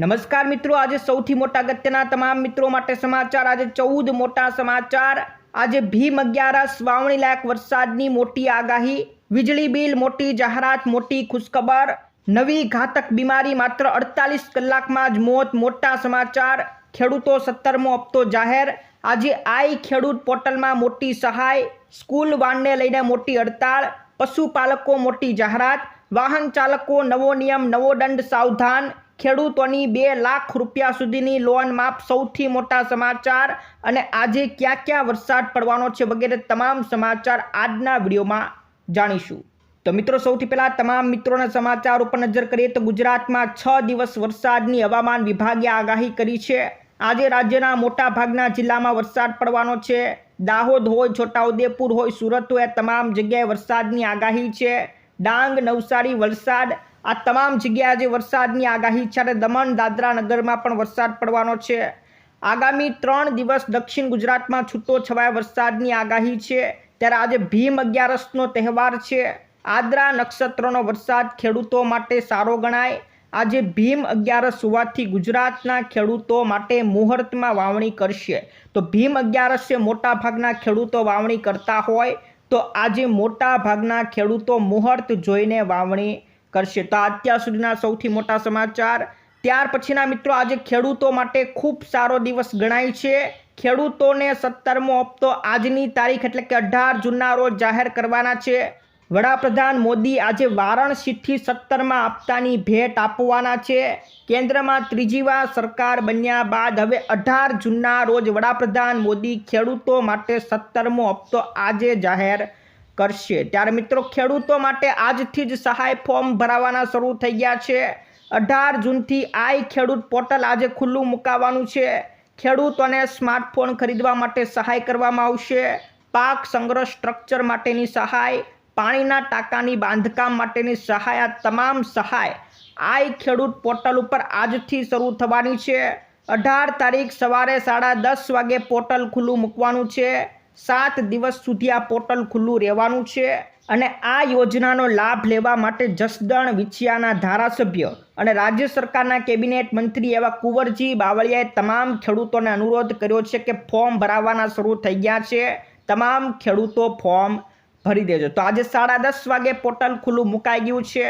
નમસ્કાર મિત્રો, આજે સૌથી મોટા અગત્યના તમામ મિત્રો માટે સમાચાર. આજે ચૌદ મોટા સમાચાર. આજે ભીમ અગિયારસ, વાવણી લાયક વરસાદની મોટી આગાહી. વીજળી બિલ, મોટી જાહેરાત, મોટી ખુશખબર. નવી ઘાતક બીમારી માત્ર અડતાલીસ કલાકમાં જ મોત. મોટા સમાચાર. ખેડૂતો સત્તરમો હપ્તો જાહેર. આજે આઈ ખેડૂત પોર્ટલમાં મોટી સહાય. સ્કૂલ વાનને લઈને મોટી હડતાળ. પશુપાલકો મોટી જાહેરાત. વાહન ચાલકો નવો નિયમ, નવો દંડ સાવધાન. ખેડૂતોની બે લાખ રૂપિયા સુધીની લોન માફ સૌથી મોટા સમાચાર અને આજે ક્યાં ક્યાં વરસાદ પડવાનો છે વગેરે તમામ સમાચાર આજના વિડીયોમાં જાણીશું. તો મિત્રો, સૌથી પહેલાં તમામ મિત્રોના સમાચાર ઉપર નજર કરીએ તો ગુજરાતમાં છ દિવસ વરસાદની હવામાન વિભાગે આગાહી કરી છે. આજે રાજ્યના મોટા ભાગના જિલ્લામાં વરસાદ પડવાનો છે. દાહોદ હોય, છોટાઉદેપુર હોય, સુરત હોય તમામ જગ્યાએ વરસાદની આગાહી છે. ડાંગ, નવસારી, વલસાડ આ તમામ જગ્યાએ આજે વરસાદની આગાહી છે અને દમણ દાદરા નગરમાં પણ વરસાદ પડવાનો છે. આગામી ત્રણ દિવસ દક્ષિણ ગુજરાતમાં છૂટો છવાયા વરસાદની આગાહી છે. ત્યારે આજે ભીમ અગિયારસનો તહેવાર છે. આદ્રા નક્ષત્રનો વરસાદ ખેડૂતો માટે સારો ગણાય. આજે ભીમ અગિયારસ હોવાથી ગુજરાતના ખેડૂતો માટે મુહૂર્તમાં વાવણી કરશે. તો ભીમ અગિયારસે મોટા ભાગના ખેડૂતો વાવણી કરતા હોય. તો આજે મોટા ભાગના ખેડૂતો મુહૂર્ત જોઈને વાવણી કરશે. તો અત્યાર સુધીના સૌથી મોટા સમાચાર. ત્યાર પછીના મિત્રો, આજે ખેડૂતો માટે ખૂબ સારો દિવસ ગણાય છે. ખેડૂતોને સત્તરમો હપ્તો આજની તારીખ એટલે કે અઢાર જૂનના રોજ જાહેર કરવાના છે. વડાપ્રધાન મોદી આજે વારાણસીથી સત્તરમાં હપ્તાની ભેટ આપવાના છે. કેન્દ્રમાં ત્રીજીવાર સરકાર બન્યા બાદ હવે અઢાર જૂનના રોજ વડાપ્રધાન મોદી ખેડૂતો માટે સત્તરમો હપ્તો આજે જાહેર કરશે. ત્યારે મિત્રો, ખેડૂતો માટે આજથી જ સહાય ફોર્મ ભરાવાના શરૂ થઈ ગયા છે. અઢાર જૂનથી આઈ ખેડૂત પોર્ટલ આજે ખુલ્લું મુકાવાનું છે. ખેડૂતોને સ્માર્ટફોન ખરીદવા માટે સહાય કરવામાં આવશે. પાક સંગ્રહ સ્ટ્રક્ચર માટેની સહાય, પાણીના ટાંકાની બાંધકામ માટેની સહાય, આ તમામ સહાય આઈ ખેડૂત પોર્ટલ ઉપર આજથી શરૂ થવાની છે. અઢાર તારીખ સવારે સાડા દસ વાગે પોર્ટલ ખુલ્લું મૂકવાનું છે. સાત દિવસ સુધી આ પોર્ટલ ખુલ્લું રહેવાનું છે અને આ યોજનાનો લાભ લેવા માટે જસદણ વિછિયાના ધારાસભ્ય અને રાજ્ય સરકારના કેબિનેટ મંત્રી એવા કુંવરજી બાવળિયાએ તમામ ખેડૂતોને અનુરોધ કર્યો છે કે ફોર્મ ભરાવવાના શરૂ થઈ ગયા છે. તમામ ખેડૂતો ફોર્મ ભરી દેજો. તો આજે સાડા દસ વાગે પોર્ટલ ખુલ્લું મુકાઈ ગયું છે.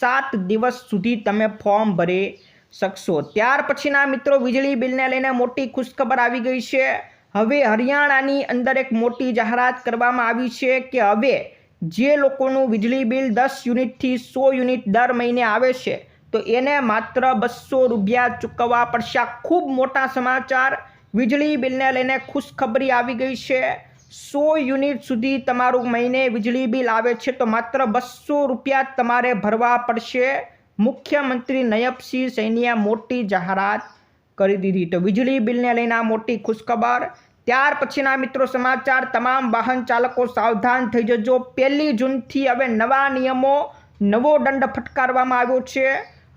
સાત દિવસ સુધી તમે ફોર્મ ભરી શકશો. ત્યાર પછીના મિત્રો, વીજળી બિલને લઈને મોટી ખુશખબર આવી ગઈ છે. હવે હરિયાણાની અંદર એક મોટી જાહેરાત કરવામાં આવી છે કે હવે જે લોકોનું વીજળી બિલ દસ યુનિટથી સો યુનિટ દર મહિને આવે છે, તો એને માત્ર બસો રૂપિયા ચૂકવવા પડશે. ખૂબ મોટા સમાચાર. વીજળી બિલને લઈને ખુશખબરી આવી ગઈ છે. સો યુનિટ સુધી તમારું મહિને વીજળી બિલ આવે છે, તો માત્ર બસો રૂપિયા તમારે ભરવા પડશે. મુખ્યમંત્રી નયબસિંહ સૈનીએ મોટી જાહેરાત. કરી દીધી. તો વીજળી બિલને લઈને આ મોટી ખુશખબર. ત્યાર પછીના મિત્રો સમાચાર, તમામ વાહન ચાલકો સાવધાન થઈ જજો. પહેલી જૂનથી હવે નવા નિયમો, નવો દંડ ફટકારવામાં આવ્યો છે.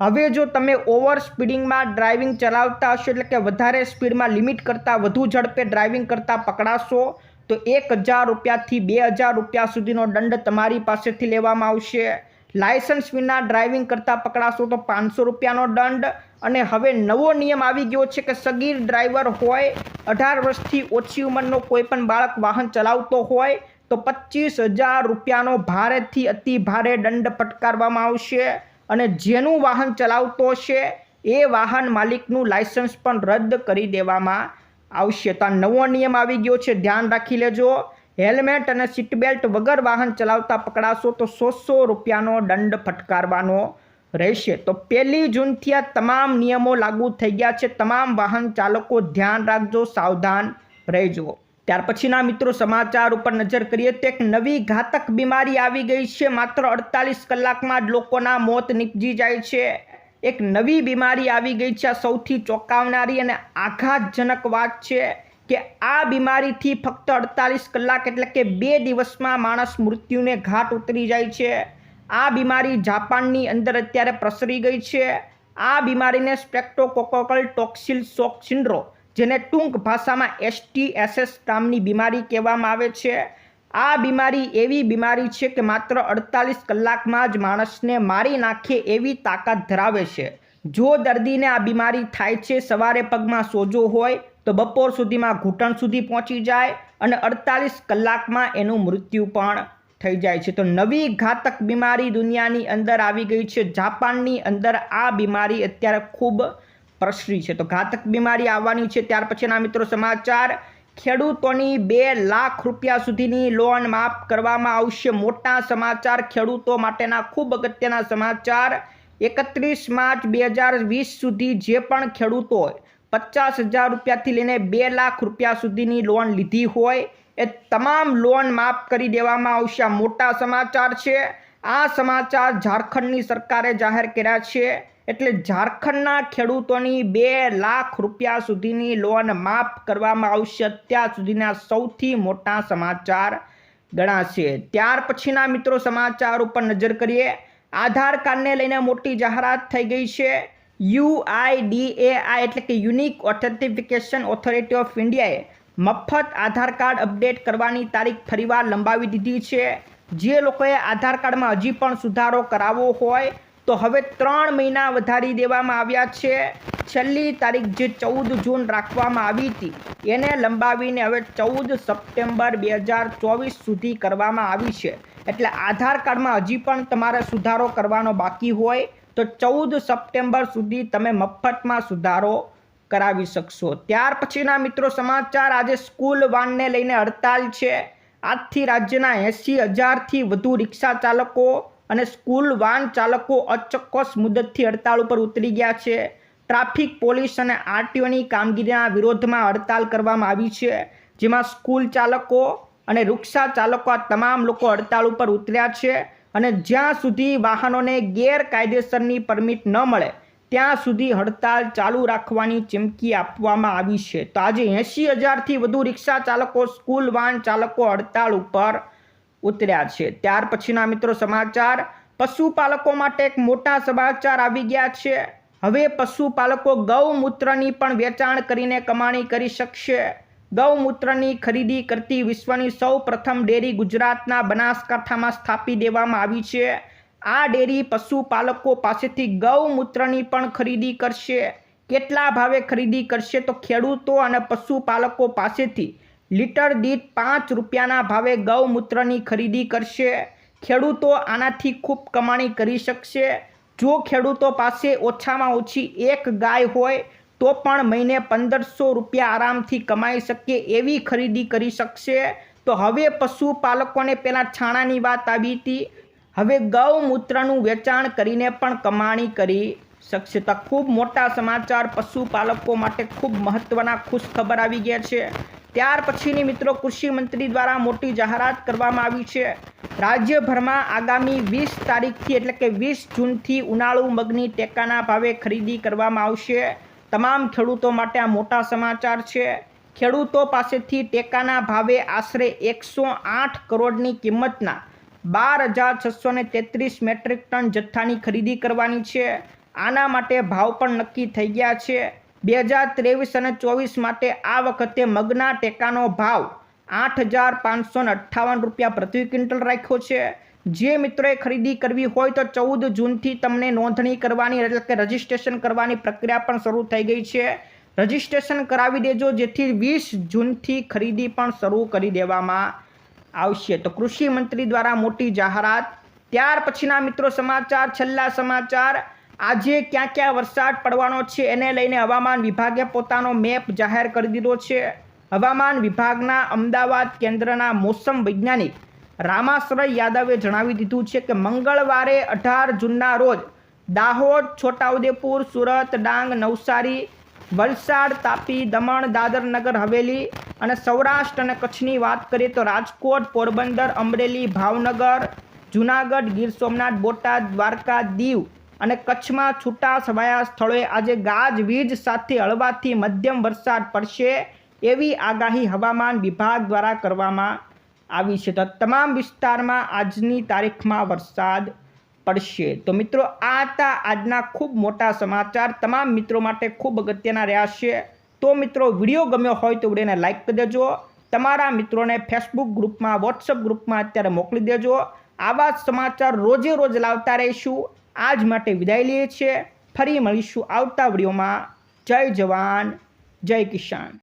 હવે જો તમે ઓવર સ્પીડિંગમાં ડ્રાઇવિંગ ચલાવતા હશો, એટલે કે વધારે સ્પીડમાં લિમિટ કરતાં વધુ ઝડપે ડ્રાઇવિંગ કરતાં પકડાશો, તો એક હજાર રૂપિયાથી બે હજાર રૂપિયા સુધીનો દંડ તમારી પાસેથી લેવામાં આવશે. લાયસન્સ વિના ડ્રાઇવિંગ કરતાં પકડાશો તો પાંચસો રૂપિયાનો દંડ અને હવે નવો નિયમ આવી ગયો છે કે સગીર ડ્રાઈવર હોય, અઢાર વર્ષથી ઓછી ઉંમરનો કોઈ પણ બાળક વાહન ચલાવતો હોય, તો પચીસ હજાર રૂપિયાનો ભારેથી અતિ ભારે દંડ ફટકારવામાં આવશે. અને જેનું વાહન ચલાવતો હશે, એ વાહન માલિકનું લાયસન્સ પણ રદ કરી દેવામાં આવશે. તો નવો નિયમ આવી ગયો છે, ધ્યાન રાખી લેજો. હેલ્મેટ અને સીટ બેલ્ટ વગર વાહન ચલાવતા પકડાશો તો સો સો રૂપિયાનો દંડ ફટકારવાનો રહેશે. તો પહેલી જૂનથી આ તમામ નિયમો લાગુ થઈ ગયા છે. તમામ વાહન ચાલકો ધ્યાન રાખજો, સાવધાન રહેજો. ત્યાર પછીના મિત્રો સમાચાર ઉપર નજર કરીએ તો એક નવી ઘાતક બીમારી આવી ગઈ છે. માત્ર અડતાલીસ કલાકમાં જ લોકોના મોત નીપજી જાય છે. એક નવી બીમારી આવી ગઈ છે. આ સૌથી ચોંકાવનારી અને આઘાતજનક વાત છે કે આ બીમારીથી ફક્ત અડતાલીસ કલાક એટલે કે બે દિવસમાં માણસ મૃત્યુને ઘાટ ઉતરી જાય છે. આ બીમારી જાપાનની અંદર અત્યારે પ્રસરી ગઈ છે. આ બીમારીને સ્પેક્ટોકોકોકલ ટોક્સિલ શોક સિન્ડ્રો જેને ટૂંક ભાષામાં એસટીએસએસ નામની બીમારી કહેવામાં આવે છે. આ બીમારી એવી બીમારી છે કે માત્ર અડતાલીસ કલાકમાં જ માણસને મારી નાખે એવી તાકાત ધરાવે છે. જો દર્દીને આ બીમારી થાય છે, સવારે પગમાં સોજો હોય, તો બપોર સુધીમાં ઘૂંટણ સુધી પહોંચી જાય અને અડતાલીસ કલાકમાં એનું મૃત્યુ પણ થઈ જાય છે. તો નવી ઘાતક બીમારી દુનિયાની અંદર આવી ગઈ છે. જાપાનની અંદર આ બીમારી અત્યારે ખૂબ પ્રસરી છે. તો ઘાતક બીમારી આવવાની છે. ત્યાર પછીના મિત્રો સમાચાર. ખેડૂતોની બે લાખ રૂપિયા સુધીની લોન માફ કરવામાં આવશે. મોટા સમાચાર. ખેડૂતો માટેના ખૂબ અગત્યના સમાચાર. એકત્રીસ માર્ચ બે હજાર વીસ સુધી જે પણ ખેડૂતો પચાસ હજાર રૂપિયાથી લઈને બે લાખ રૂપિયા સુધીની લોન લીધી હોય એ તમામ લોન માફ કરી દેવામાં આવશે. આ મોટા સમાચાર છે. આ સમાચાર ઝારખંડની સરકારે જાહેર કર્યા છે. એટલે ઝારખંડના ખેડૂતોની બે લાખ રૂપિયા સુધીની લોન માફ કરવામાં આવશે. અત્યાર સુધીના સૌથી મોટા સમાચાર ગણાશે ત્યાર પછીના મિત્રો સમાચાર ઉપર નજર કરીએ. આધાર કાર્ડને લઈને મોટી જાહેરાત થઈ ગઈ છે. યુઆઈડીએઆઈ એટલે કે યુનિક ઓથેન્ટિફિકેશન ઓથોરિટી ઓફ ઇન્ડિયાએ મફત આધાર કાર્ડ અપડેટ કરવાની તારીખ ફરીવાર લંબાવી દીધી છે. જે લોકોએ આધાર કાર્ડમાં હજી પણ સુધારો કરાવવો હોય તો હવે ત્રણ મહિના વધારી દેવામાં આવ્યા છે. છેલ્લી તારીખ જે ચૌદ જૂન રાખવામાં આવી હતી એને લંબાવીને હવે ચૌદ સપ્ટેમ્બર બે હજાર ચોવીસ સુધી કરવામાં આવી છે. એટલે આધાર કાર્ડમાં હજી પણ તમારે સુધારો કરવાનો બાકી હોય તો ચૌદ સપ્ટેમ્બર સુધી તમે મફતમાં સુધારો કરાવી શકશો. ત્યાર પછીના મિત્રો સમાચાર, આજે સ્કૂલ વાનને લઈને હડતાલ છે. આજથી રાજ્યના એંસી હજારથી વધુ રિક્ષા ચાલકો અને સ્કૂલ વાન ચાલકો અચોક્કસ મુદતથી હડતાળ ઉપર ઉતરી ગયા છે. ટ્રાફિક, પોલીસ અને આરટીઓની કામગીરીના વિરોધમાં હડતાલ કરવામાં આવી છે, જેમાં સ્કૂલ ચાલકો અને રિક્ષા ચાલકો આ તમામ લોકો હડતાળ ઉપર ઉતર્યા છે અને જ્યાં સુધી વાહનોને ગેરકાયદેસરની પરમિટ ન મળે ત્યાં સુધી હડતાલ ચાલુ રાખવાની ચીમકી આપવામાં આવી છે. તો આજે એંશી હજારથી વધુ રિક્ષા ચાલકો, સ્કૂલ વાન ચાલકો હડતાળ ઉપર ઉતર્યા છે. ત્યાર પછીના મિત્રો સમાચાર. પશુપાલકો માટે એક મોટા સમાચાર આવી ગયા છે. હવે પશુપાલકો ગૌમૂત્રની પણ વેચાણ કરીને કમાણી કરી શકશે. ગૌમૂત્રની ખરીદી કરતી વિશ્વની સૌ પ્રથમ ડેરી ગુજરાતના બનાસકાંઠામાં સ્થાપી દેવામાં આવી છે. આ ડેરી પશુપાલકો પાસેથી ગૌમૂત્રની પણ ખરીદી કરશે. કેટલા ભાવે ખરીદી કરશે તો ખેડૂતો અને પશુપાલકો પાસેથી લીટર દીઠ પાંચ રૂપિયાના ભાવે ગૌમૂત્રની ખરીદી કરશે. ખેડૂતો આનાથી ખૂબ કમાણી કરી શકશે. જો ખેડૂતો પાસે ઓછામાં ઓછી એક ગાય હોય, તો પણ મહિને પંદરસો રૂપિયા આરામથી કમાઈ શકે એવી ખરીદી કરી શકશે. તો હવે પશુપાલકોને પહેલાં છાણાની વાત આવી હતી. હવે ગૌમૂત્રનું વેચાણ કરીને પણ કમાણી કરી શકશે. તો ખૂબ મોટા સમાચાર પશુપાલકો માટે ખૂબ મહત્ત્વના ખુશ ખબર આવી ગયા છે. ત્યાર પછીની મિત્રો કૃષિ મંત્રી દ્વારા મોટી જાહેરાત કરવામાં આવી છે. રાજ્યભરમાં આગામી વીસ તારીખથી એટલે કે વીસ જૂનથી ઉનાળુ મગની ટેકાના ભાવે ખરીદી કરવામાં આવશે. તમામ ખેડૂતો માટે આ મોટા સમાચાર છે. ખેડૂતો પાસેથી ટેકાના ભાવે આશરે એકસો આઠ કરોડની કિંમતના બાર હજાર છસો ને તેત્રીસ મેટ્રિક ટન જથ્થાની ખરીદી કરવાની છે. આના માટે ભાવ પણ નક્કી થઈ ગયા છે. બે હજાર ત્રેવીસ અને ચોવીસ માટે આ વખતે મગના ટેકાનો ભાવ આઠ હજાર પાંચસો અઠ્ઠાવન રૂપિયા પ્રતિ ક્વિન્ટલ રાખ્યો છે. જે મિત્રોએ ખરીદી કરવી હોય તો ચૌદ જૂનથી તમને નોંધણી કરવાની એટલે કે રજિસ્ટ્રેશન કરવાની પ્રક્રિયા પણ શરૂ થઈ ગઈ છે. રજિસ્ટ્રેશન કરાવી દેજો, જેથી વીસ જૂનથી ખરીદી પણ શરૂ કરી દેવામાં આવશે. તો કૃષિ મંત્રી દ્વારા મોટી જાહેરાત. ત્યાર પછીના મિત્રો સમાચાર, છેલ્લા સમાચાર. આજે ક્યાં ક્યાં વરસાદ પડવાનો છે એને લઈને હવામાન વિભાગે પોતાનો મેપ જાહેર કરી દીધો છે. હવામાન વિભાગના અમદાવાદ કેન્દ્રના મોસમ વૈજ્ઞાનિક રામાશ્રય યાદવે જણાવી દીધું છે કે મંગળવારે અઢાર જૂનના રોજ દાહોદ, છોટાઉદેપુર, સુરત, ડાંગ, નવસારી વલસાડ, તાપી, દમણ દાદર નગર હવેલી અને સૌરાષ્ટ્ર અને કચ્છની વાત કરીએ તો રાજકોટ, પોરબંદર, અમરેલી, ભાવનગર, જૂનાગઢ, ગીર સોમનાથ, બોટાદ, દ્વારકા, દીવ અને કચ્છમાં છૂટા છવાયા સ્થળોએ આજે ગાજવીજ સાથે હળવાથી મધ્યમ વરસાદ પડશે એવી આગાહી હવામાન વિભાગ દ્વારા કરવામાં આવી છે. તો તમામ વિસ્તારમાં આજની તારીખમાં વરસાદ પડશે. તો મિત્રો, આ હતા આજના ખૂબ મોટા સમાચાર. તમામ મિત્રો માટે ખૂબ અગત્યના રહ્યા તો મિત્રો, વીડિયો ગમ્યો હોય તો વિડીયોને લાઇક કરી દેજો. તમારા મિત્રોને ફેસબુક ગ્રુપમાં વોટ્સઅપ ગ્રુપમાં અત્યારે મોકલી દેજો. આવા સમાચાર રોજે રોજ લાવતા રહીશું. આજ માટે વિદાય લઈએ છીએ. ફરી મળીશું આવતા વિડીયોમાં. જય જવાન, જય કિસાન.